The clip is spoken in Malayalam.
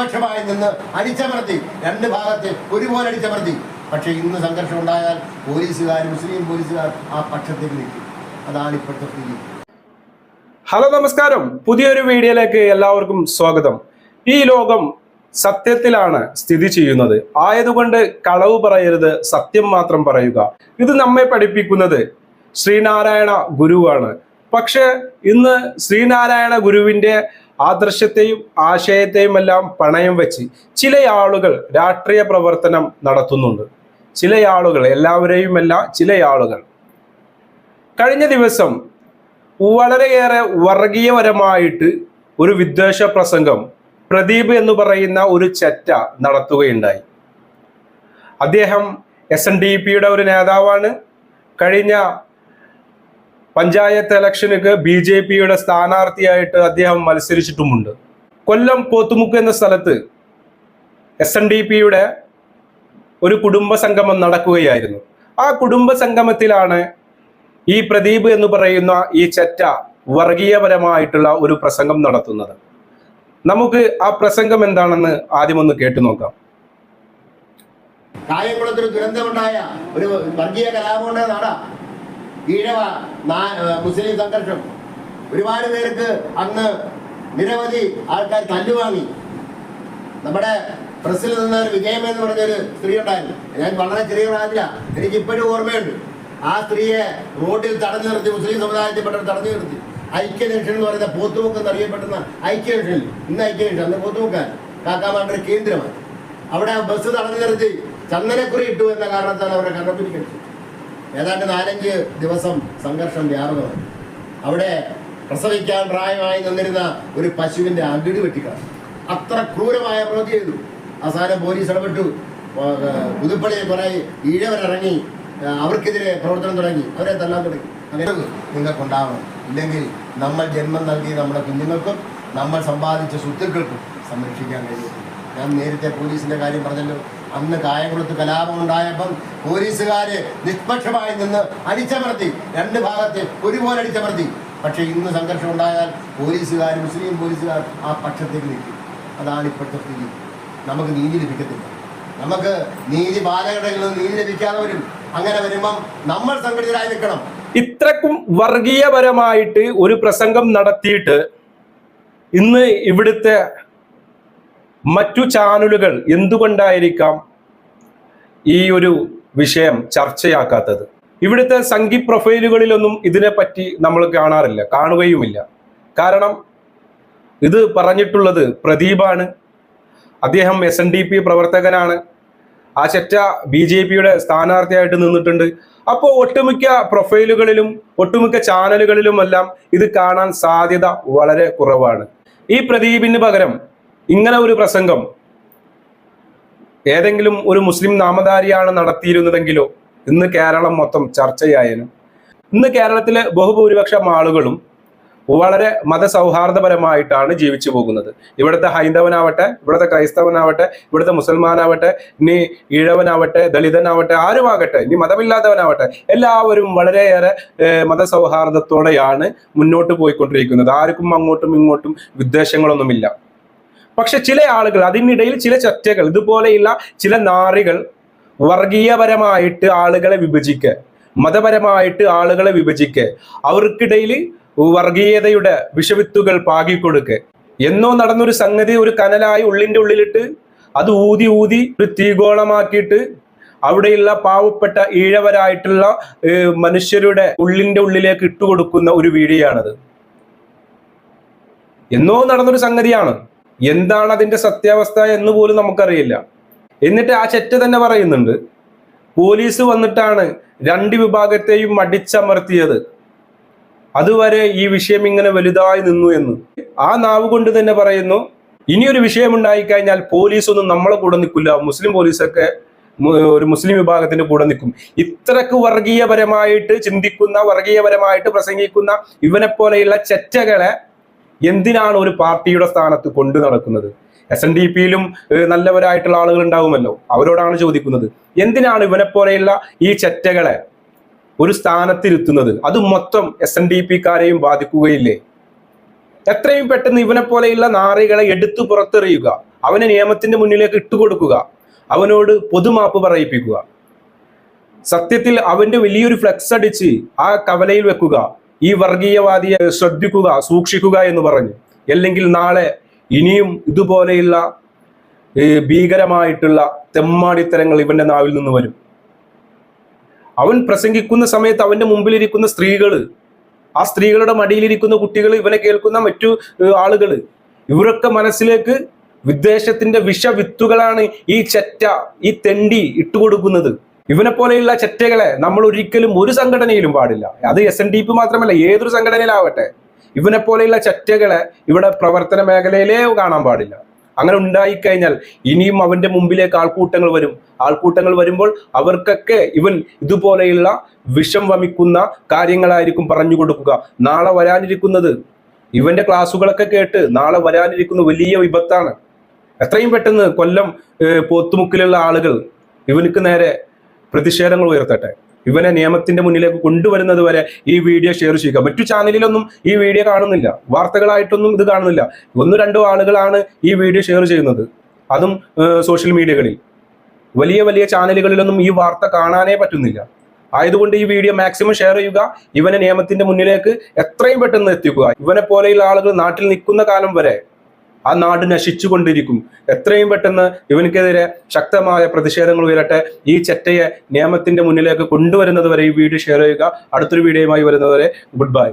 നിഷ്പക്ഷമായി നിന്ന് അടിച്ചമർത്തി. രണ്ട് ഭാഗത്തെ ഒരുപോലെ അടിച്ചമർത്തി. പക്ഷേ ഇന്ന് സംഘർഷം ഉണ്ടായാൽ പോലീസുകാർ മുസ്ലിം പോലീസുകാർ ആ പക്ഷത്തേക്ക് നിൽക്കും. അതാണ് ഇപ്പോഴത്തെ സ്ഥിതി. ഹലോ നമസ്കാരം. പുതിയൊരു വീഡിയോയിലേക്ക് എല്ലാവർക്കും സ്വാഗതം. ഈ ലോകം സത്യത്തിലാണ് സ്ഥിതി ചെയ്യുന്നത്. ആയതുകൊണ്ട് കളവ് പറയരുത് സത്യം മാത്രം പറയുക. ഇത് നമ്മെ പഠിപ്പിക്കുന്നത് ശ്രീനാരായണ ഗുരുവാണ്. പക്ഷെ ഇന്ന് ശ്രീനാരായണ ഗുരുവിന്റെ ആദർശത്തെയും ആശയത്തെയും എല്ലാം പണയം വെച്ച് ചില ആളുകൾ രാഷ്ട്രീയ പ്രവർത്തനം നടത്തുന്നുണ്ട്. ചില ആളുകൾ എല്ലാവരെയും അല്ല ചില ആളുകൾ. കഴിഞ്ഞ ദിവസം വളരെയേറെ വർഗീയപരമായിട്ട് ഒരു വിദ്വേഷ പ്രസംഗം പ്രദീപ് എന്ന് പറയുന്ന ഒരു ചറ്റ നടത്തുകയുണ്ടായി. അദ്ദേഹം എസ് എൻ ഡി പിയുടെ ഒരു നേതാവാണ്. കഴിഞ്ഞ പഞ്ചായത്ത് ഇലക്ഷനുക്ക് ബി ജെ പിയുടെ സ്ഥാനാർത്ഥിയായിട്ട് അദ്ദേഹം മത്സരിച്ചിട്ടുമുണ്ട്. കൊല്ലം പോത്തുമുക്ക് എന്ന സ്ഥലത്ത് എസ് എൻ ഡി പിയുടെ ഒരു കുടുംബ സംഗമം നടക്കുകയായിരുന്നു. ആ കുടുംബ സംഗമത്തിലാണ് ഈ പ്രദീപ് എന്ന് പറയുന്ന ഈ ചെറ്റ വർഗീയപരമായിട്ടുള്ള ഒരു പ്രസംഗം നടത്തുന്നത്. നമുക്ക് ആ പ്രസംഗം എന്താണെന്ന് ആദ്യം ഒന്ന് കേട്ടു നോക്കാം. കായംകുളത്തൊരു ദുരന്തമുണ്ടായ ഒരു വർഗീയ കലാപമുണ്ടായ നാടാ. ഈഴവ മുസ്ലിം സംഘർഷം. ഒരുപാട് പേർക്ക് അന്ന് നിരവധി ആൾക്കാർ തല്ലുവാങ്ങി നമ്മുടെ പ്രസിൽ നിന്ന ഒരു എന്ന് പറഞ്ഞൊരു സ്ത്രീ ഉണ്ടായിരുന്നു. ഞാൻ വളരെ ചെറിയ പ്രായത്തില. എനിക്ക് ഇപ്പോഴും ഓർമ്മയുണ്ട്. ആ സ്ത്രീയെ റോഡിൽ തടഞ്ഞു നിർത്തി മുസ്ലിം സമുദായത്തിൽപ്പെട്ടവർ തടഞ്ഞു നിർത്തി. ഐക്യലക്ഷൻ എന്ന് പറയുന്ന പോത്തുമുക്ക് എന്നറിയപ്പെടുന്ന ഐക്യലക്ഷൻ ഇന്ന് ഐക്യലക്ഷൻ അന്ന് പോത്തുമുക്കാൻ കാക്കാമാരുടെ ഒരു കേന്ദ്രമാണ്. അവിടെ ബസ് തടഞ്ഞു നിർത്തി ചന്ദനക്കുറി ഇട്ടു എന്ന കാരണത്താൽ അവരെ കണ്ണപ്പിടിക്കരുത് ഏതാണ്ട് നാലഞ്ച് ദിവസം സംഘർഷം വ്യാപകമായി. അവിടെ പ്രസവിക്കാൻ പ്രായമായി നിന്നിരുന്ന ഒരു പശുവിന്റെ അകിടി വെട്ടിക്കളഞ്ഞു. അത്ര ക്രൂരമായ പ്രവൃത്തി ചെയ്തു അവസാനം പോലീസ് ഇടപെട്ടു. പുതുപ്പള്ളിയിൽ കുറെ ഈഴവരിറങ്ങി അവർക്കെതിരെ പ്രവർത്തനം തുടങ്ങി. അവരെ തല്ലാൻ തുടങ്ങി. അങ്ങനെ നിങ്ങൾക്കുണ്ടാവണം. ഇല്ലെങ്കിൽ നമ്മൾ ജന്മം നൽകിയ നമ്മുടെ കുഞ്ഞുങ്ങൾക്കും നമ്മൾ സമ്പാദിച്ച സ്വത്തുക്കൾക്കും സംരക്ഷിക്കാൻ കഴിയും ഞാൻ നേരത്തെ പോലീസിന്റെ കാര്യം പറഞ്ഞല്ലോ. അന്ന് കായംകുളത്ത് കലാപം ഉണ്ടായപ്പം പോലീസുകാര് നിഷ്പക്ഷമായി നിന്ന് അടിച്ചമർത്തി. രണ്ട് ഭാഗത്തെ ഒരുപോലെ അടിച്ചമർത്തി. പക്ഷേ ഇന്ന് സംഘർഷം ഉണ്ടായാൽ പോലീസുകാർ മുസ്ലിം പോലീസുകാർ ആ പക്ഷത്തേക്ക് നിൽക്കും. അതാണ് ഇപ്പോഴത്തെ സ്ഥിതി. നമുക്ക് നീതി ലഭിക്കത്തില്ല. നമുക്ക് നീതി ബാലഘടകങ്ങളിൽ നിന്ന് നീതി ലഭിക്കാതെ വരും. അങ്ങനെ വരുമ്പം നമ്മൾ സംഘടിതരായി നിൽക്കണം. ഇത്രക്കും വർഗീയപരമായിട്ട് ഒരു പ്രസംഗം നടത്തിയിട്ട് ഇന്ന് ഇവിടുത്തെ മറ്റു ചാനലുകൾ എന്തുകൊണ്ടായിരിക്കാം ഈ ഒരു വിഷയം ചർച്ചയാക്കാത്തത്? ഇവിടുത്തെ സംഘി പ്രൊഫൈലുകളിലൊന്നും ഇതിനെപ്പറ്റി നമ്മൾ കാണാറില്ല കാണുകയുമില്ല. കാരണം ഇത് പറഞ്ഞിട്ടുള്ളത് പ്രദീപാണ്. അദ്ദേഹം എസ് എൻ ഡി പി പ്രവർത്തകനാണ്. ആ ചെറ്റ ബി ജെ പിയുടെ സ്ഥാനാർത്ഥിയായിട്ട് നിന്നിട്ടുണ്ട്. അപ്പോൾ ഒട്ടുമിക്ക പ്രൊഫൈലുകളിലും ഒട്ടുമിക്ക ചാനലുകളിലുമെല്ലാം ഇത് കാണാൻ സാധ്യത വളരെ കുറവാണ്. ഈ പ്രദീപിന് പകരം ഇങ്ങനെ ഒരു പ്രസംഗം ഏതെങ്കിലും ഒരു മുസ്ലിം നാമധാരിയാണ് നടത്തിയിരുന്നതെങ്കിലോ ഇന്ന് കേരളം മൊത്തം ചർച്ചയായനും ഇന്ന് കേരളത്തിലെ ബഹുഭൂരിപക്ഷം ആളുകളും വളരെ മതസൗഹാർദ്ദപരമായിട്ടാണ് ജീവിച്ചു പോകുന്നത്. ഇവിടുത്തെ ഹൈന്ദവനാവട്ടെ ഇവിടുത്തെ ക്രൈസ്തവനാവട്ടെ ഇവിടുത്തെ മുസൽമാനാവട്ടെ ഇനി ഈഴവനാവട്ടെ ദളിതനാവട്ടെ ആരുമാകട്ടെ ഇനി മതമില്ലാത്തവനാവട്ടെ എല്ലാവരും വളരെയേറെ മതസൗഹാർദ്ദത്തോടെയാണ് മുന്നോട്ട് പോയിക്കൊണ്ടിരിക്കുന്നത്. ആർക്കും അങ്ങോട്ടും ഇങ്ങോട്ടും വിദ്വേഷങ്ങളൊന്നുമില്ല. പക്ഷെ ചില ആളുകൾ അതിനിടയിൽ ചില ചർച്ചകൾ ഇതുപോലെയുള്ള ചില നാറികൾ വർഗീയപരമായിട്ട് ആളുകളെ വിഭജിക്കുക മതപരമായിട്ട് ആളുകളെ വിഭജിക്കുക അവർക്കിടയിൽ വർഗീയതയുടെ വിഷവിത്തുകൾ പാകിക്കൊടുക്കുക. എന്നോ നടന്നൊരു സംഗതി ഒരു കനലായി ഉള്ളിന്റെ ഉള്ളിലിട്ട് അത് ഊതി ഊതി ഒരു തീഗോളമാക്കിയിട്ട് അവിടെയുള്ള പാവപ്പെട്ട ഈഴവരായിട്ടുള്ള മനുഷ്യരുടെ ഉള്ളിന്റെ ഉള്ളിലേക്ക് ഇട്ടുകൊടുക്കുന്ന ഒരു വീഡിയോ ആണത് എന്നോ നടന്നൊരു സംഗതിയാണ്. എന്താണ് അതിന്റെ സത്യാവസ്ഥ എന്ന് പോലും നമുക്കറിയില്ല. എന്നിട്ട് ആ ചെറ്റ തന്നെ പറയുന്നുണ്ട് പോലീസ് വന്നിട്ടാണ് രണ്ട് വിഭാഗത്തെയും അടിച്ചമർത്തിയത്. അതുവരെ ഈ വിഷയം ഇങ്ങനെ വലുതായി നിന്നു എന്ന്. ആ നാവ് കൊണ്ട് തന്നെ പറയുന്നു ഇനിയൊരു വിഷയം ഉണ്ടായിക്കഴിഞ്ഞാൽ പോലീസ് ഒന്നും നമ്മളെ കൂടെ നിൽക്കില്ല. മുസ്ലിം പോലീസൊക്കെ ഒരു മുസ്ലിം വിഭാഗത്തിന്റെ കൂടെ നിൽക്കും. ഇത്രക്ക് വർഗീയപരമായിട്ട് ചിന്തിക്കുന്ന വർഗീയപരമായിട്ട് പ്രസംഗിക്കുന്ന ഇവനെ പോലെയുള്ള ചെറ്റകളെ എന്തിനാണ് ഒരു പാർട്ടിയുടെ സ്ഥാനത്ത് കൊണ്ടു നടക്കുന്നത്? എസ് എൻ ഡി പിയിലും നല്ലവരായിട്ടുള്ള ആളുകൾ ഉണ്ടാവുമല്ലോ. അവരോടാണ് ചോദിക്കുന്നത്. എന്തിനാണ് ഇവനെ പോലെയുള്ള ഈ ചെറ്റകളെ ഒരു സ്ഥാനത്തിരുത്തുന്നത്? അത് മൊത്തം എസ് എൻ ഡി പിക്കാരെയും ബാധിക്കുകയില്ലേ? എത്രയും പെട്ടെന്ന് ഇവനെ പോലെയുള്ള നാറികളെ എടുത്തു പുറത്തെറിയുക. അവനെ നിയമത്തിന്റെ മുന്നിലേക്ക് ഇട്ടുകൊടുക്കുക. അവനോട് പൊതുമാപ്പ് പറയിപ്പിക്കുക. സത്യത്തിൽ അവന്റെ വലിയൊരു ഫ്ലെക്സ് അടിച്ച് ആ കവലയിൽ വെക്കുക. ഈ വർഗീയവാദിയെ ശ്രദ്ധിക്കുക സൂക്ഷിക്കുക എന്ന് പറഞ്ഞു അല്ലെങ്കിൽ നാളെ ഇനിയും ഇതുപോലെയുള്ള ഭീകരമായിട്ടുള്ള തെമ്മാടിത്തരങ്ങൾ ഇവന്റെ നാവിൽ നിന്ന് വരും. അവൻ പ്രസംഗിക്കുന്ന സമയത്ത് അവന്റെ മുമ്പിലിരിക്കുന്ന സ്ത്രീകൾ ആ സ്ത്രീകളുടെ മടിയിലിരിക്കുന്ന കുട്ടികൾ ഇവനെ കേൾക്കുന്ന മറ്റു ആളുകൾ ഇവരൊക്കെ മനസ്സിലേക്ക് വിദ്വേഷത്തിന്റെ വിഷവിത്തുകളാണ് ഈ ചെറ്റ ഈ തെണ്ടി ഇട്ടുകൊടുക്കുന്നത്. ഇവനെ പോലെയുള്ള ചെറ്റകളെ നമ്മൾ ഒരിക്കലും ഒരു സംഘടനയിലും പാടില്ല. അത് എസ് എൻ ഡി പി മാത്രമല്ല ഏതൊരു സംഘടനയിലാവട്ടെ. ഇവനെ പോലെയുള്ള ചെറ്റകളെ ഇവിടെ പ്രവർത്തന മേഖലയിലേ കാണാൻ പാടില്ല. അങ്ങനെ ഉണ്ടായിക്കഴിഞ്ഞാൽ ഇനിയും അവന്റെ മുമ്പിലേക്ക് ആൾക്കൂട്ടങ്ങൾ വരും. ആൾക്കൂട്ടങ്ങൾ വരുമ്പോൾ അവർക്കൊക്കെ ഇവൻ ഇതുപോലെയുള്ള വിഷം വമിക്കുന്ന കാര്യങ്ങളായിരിക്കും പറഞ്ഞു കൊടുക്കുക. നാളെ വരാനിരിക്കുന്നത്. ഇവന്റെ ക്ലാസ്സുകളൊക്കെ കേട്ട് നാളെ വരാനിരിക്കുന്ന വലിയ വിപത്താണ്. എത്രയും പെട്ടെന്ന് കൊല്ലം പോത്തുമുക്കിലുള്ള ആളുകൾ ഇവനക്ക് നേരെ പ്രതിഷേധങ്ങൾ ഉയർത്തട്ടെ. ഇവനെ നിയമത്തിന്റെ മുന്നിലേക്ക് കൊണ്ടുവരുന്നത് വരെ ഈ വീഡിയോ ഷെയർ ചെയ്യുക. മറ്റു ചാനലിലൊന്നും ഈ വീഡിയോ കാണുന്നില്ല. വാർത്തകളായിട്ടൊന്നും ഇത് കാണുന്നില്ല. ഒന്നു രണ്ടോ ആളുകളാണ് ഈ വീഡിയോ ഷെയർ ചെയ്യുന്നത്. അതും സോഷ്യൽ മീഡിയകളിൽ വലിയ വലിയ ചാനലുകളിലൊന്നും ഈ വാർത്ത കാണാനേ പറ്റുന്നില്ല. ആയതുകൊണ്ട് ഈ വീഡിയോ മാക്സിമം ഷെയർ ചെയ്യുക. ഇവനെ നിയമത്തിന്റെ മുന്നിലേക്ക് എത്രയും പെട്ടെന്ന് എത്തിക്കുക. ഇവനെ പോലെയുള്ള ആളുകൾ നാട്ടിൽ നിൽക്കുന്ന കാലം വരെ ആ നാട് നശിച്ചുകൊണ്ടിരിക്കും. എത്രയും പെട്ടെന്ന് ഇവനക്കെതിരെ ശക്തമായ പ്രതിഷേധങ്ങൾ ഉയരട്ടെ. ഈ ചെറ്റയെ നിയമത്തിന്റെ മുന്നിലേക്ക് കൊണ്ടുവരുന്നത് വരെ ഈ വീഡിയോ ഷെയർ ചെയ്യുക. അടുത്തൊരു വീഡിയോയുമായി വരുന്നതുവരെ ഗുഡ് ബൈ